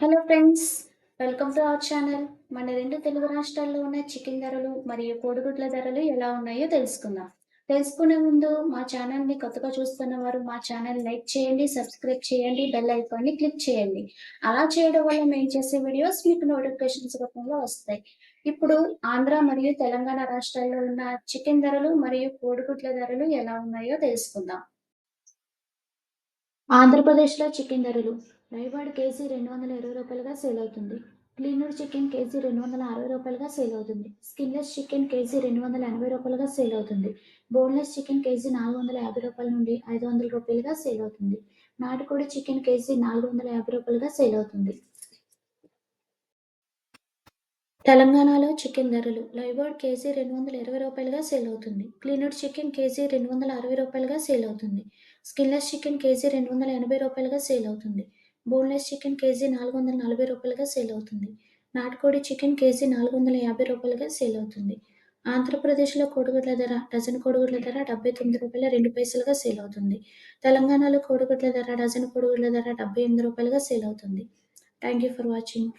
Hello friends welcome to our channel మన రెండు తెలుగు రాష్ట్రాల్లో ఉన్న చికెన్ ధరలు మరియు కోడిగుడ్ల ధరలు ఎలా ఉన్నాయో తెలుసుకుందాం. తెలుసుకునే ముందు మా ఛానల్ని కొత్తగా చూస్తున్న వారు మా ఛానల్ లైక్ చేయండి సబ్స్క్రైబ్ చేయండి బెల్ ఐకాన్ని క్లిక్ చేయండి. అలా చేయడం వల్ల మేము చేసే వీడియోస్ మీకు నోటిఫికేషన్స్ రూపంలో వస్తాయి. ఇప్పుడు ఆంధ్ర మరియు తెలంగాణ రాష్ట్రాల్లో ఉన్న చికెన్ ధరలు మరియు కోడిగుడ్ల ధరలు ఎలా ఉన్నాయో తెలుసుకుందాం. ఆంధ్రప్రదేశ్లో చికెన్ ధరలు. రైవాడ్ కేజీ రెండు వందల ఇరవై రూపాయలుగా సేల్ అవుతుంది. క్లీనర్ చికెన్ కేజీ రెండు వందల అరవై రూపాయలుగా సేల్ అవుతుంది. స్కిన్లెస్ చికెన్ కేజీ రెండు వందల ఎనభై రూపాయలుగా సేల్ అవుతుంది. బోన్లెస్ చికెన్ కేజీ నాలుగు వందల యాభై రూపాయల నుండి ఐదు వందల రూపాయలుగా సేల్ అవుతుంది. నాటుకోడి చికెన్ కేజీ నాలుగు వందల యాభై రూపాయలుగా సేల్ అవుతుంది. తెలంగాణలో చికెన్ ధరలు. లైవర్డ్ కేజీ రెండు వందల ఇరవై రూపాయలుగా సేల్ అవుతుంది. క్లీనర్ చికెన్ కేజీ రెండు వందల అరవై రూపాయలుగా సేల్ అవుతుంది. స్కిన్లెస్ చికెన్ కేజీ రెండు వందల ఎనభై రూపాయలుగా సేల్ అవుతుంది. బోన్లెస్ చికెన్ కేజీ నాలుగు వందల నలభై రూపాయలుగా సేల్ అవుతుంది. నాటుకోడి చికెన్ కేజీ నాలుగు వందల యాభై రూపాయలుగా సేల్ అవుతుంది. ఆంధ్రప్రదేశ్లో కోడిగుడ్ల ధర డజన్ కోడిగుడ్ల ధర డెబ్బై తొమ్మిది రూపాయల రెండు పైసలుగా సేల్ అవుతుంది. తెలంగాణలో కోడిగుడ్ల ధర డజన్ కోడిగుడ్ల ధర డెబ్బై ఎనిమిది రూపాయలుగా సేల్ అవుతుంది. Thank you for watching.